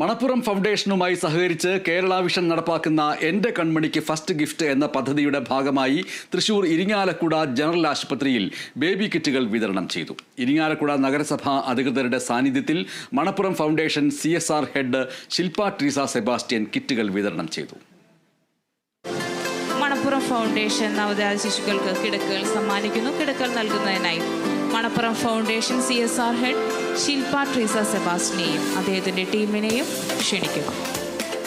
മണപ്പുറം ഫൗണ്ടേഷനുമായി സഹകരിച്ച് കേരള വിഷൻ നടപ്പാക്കുന്ന എന്റെ കൺമണിക്ക് ഫസ്റ്റ് ഗിഫ്റ്റ് എന്ന പദ്ധതിയുടെ ഭാഗമായി തൃശൂർ ഇരിങ്ങാലക്കുട ജനറൽ ആശുപത്രിയിൽ ബേബി കിറ്റുകൾ വിതരണം ചെയ്തു. ഇരിങ്ങാലക്കുട നഗരസഭാ അധികൃതരുടെ സാന്നിധ്യത്തിൽ Manappuram foundation C head Shilpa Treesa Sebastian കിറ്റുകൾ വിതരണം ചെയ്തു. മണപ്പുറം ഫൗണ്ടേഷൻ നവജാത ശിശുക്കൾക്ക് കിടക്കുകൾ സമ്മാനിക്കുന്നു. കിടക്കൾ നൽകുന്നതിനായി Manappuram foundation C S R head Shilpa Treesa സെബാസ്റ്റിനെയും അദ്ദേഹത്തിന്റെ ടീമിനെയും ക്ഷണിക്കുന്നു.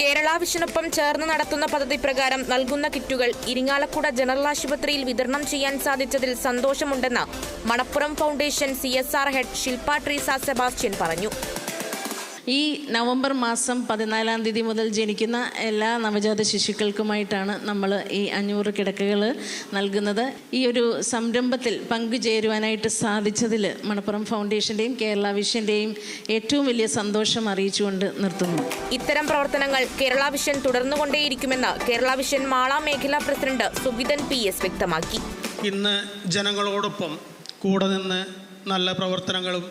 കേരള വിഷനൊപ്പം ചേർന്ന് നടത്തുന്ന പദ്ധതി പ്രകാരം നൽകുന്ന കിറ്റുകൾ ഇരിങ്ങാലക്കുട ജനറൽ ആശുപത്രിയിൽ വിതരണം ചെയ്യാൻ സാധിച്ചതിൽ സന്തോഷമുണ്ടെന്ന് Manappuram foundation C S R head Shilpa Treesa Sebastian പറഞ്ഞു. ഈ നവംബർ മാസം പതിനാലാം തീയതി മുതൽ ജനിക്കുന്ന എല്ലാ നവജാത ശിശുക്കൾക്കുമായിട്ടാണ് നമ്മൾ ഈ അഞ്ഞൂറ് കിടക്കകൾ നൽകുന്നത്. ഈ ഒരു സംരംഭത്തിൽ പങ്കുചേരുവാനായിട്ട് സാധിച്ചതിൽ മണപ്പുറം ഫൗണ്ടേഷന്റെയും കേരള വിഷന്റെയും ഏറ്റവും വലിയ സന്തോഷം അറിയിച്ചുകൊണ്ട് നിർത്തുന്നു. ഇത്തരം പ്രവർത്തനങ്ങൾ കേരള വിഷൻ തുടർന്നുകൊണ്ടേയിരിക്കുമെന്ന് കേരള വിഷൻ മാള മേഖലാ പ്രസിഡന്റ് സുബിതൻ പി എസ് വ്യക്തമാക്കി. ഇന്ന് ജനങ്ങളോടൊപ്പം കൂടെ നിന്ന് നല്ല പ്രവർത്തനങ്ങളും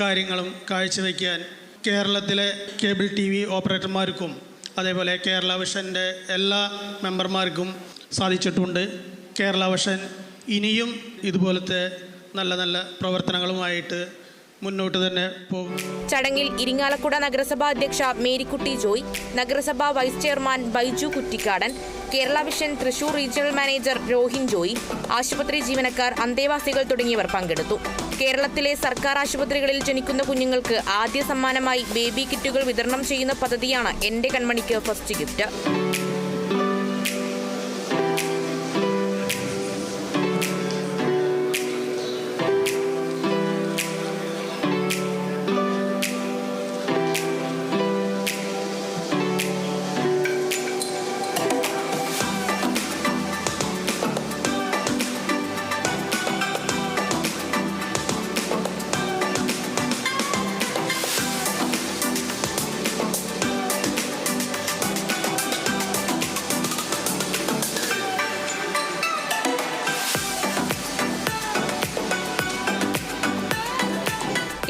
കാര്യങ്ങളും കാഴ്ചവെക്കാൻ കേരളത്തിലെ കേബിൾ ടി വി ഓപ്പറേറ്റർമാർക്കും അതേപോലെ കേരള വിഷന്റെ എല്ലാ മെമ്പർമാർക്കും സാധിച്ചിട്ടുണ്ട്. കേരള വിഷൻ ഇനിയും ഇതുപോലത്തെ നല്ല നല്ല പ്രവർത്തനങ്ങളുമായിട്ട് മുന്നോട്ട് തന്നെ പോകും. ചടങ്ങിൽ ഇരിങ്ങാലക്കുട നഗരസഭാ അധ്യക്ഷ മേരിക്കുട്ടി ജോയ് നഗരസഭാ vice chairman Baiju Kuttikkadan Kerala vision Thrissur regional manager Rohin Joy ആശുപത്രി ജീവനക്കാർ അന്തേവാസികൾ തുടങ്ങിയവർ പങ്കെടുത്തു. കേരളത്തിലെ സർക്കാർ ആശുപത്രികളിൽ ജനിക്കുന്ന കുഞ്ഞുങ്ങൾക്ക് ആദ്യ സമ്മാനമായി ബേബി കിറ്റുകൾ വിതരണം ചെയ്യുന്ന പദ്ധതിയാണ് എന്റെ കൺമണിക്ക് first gift.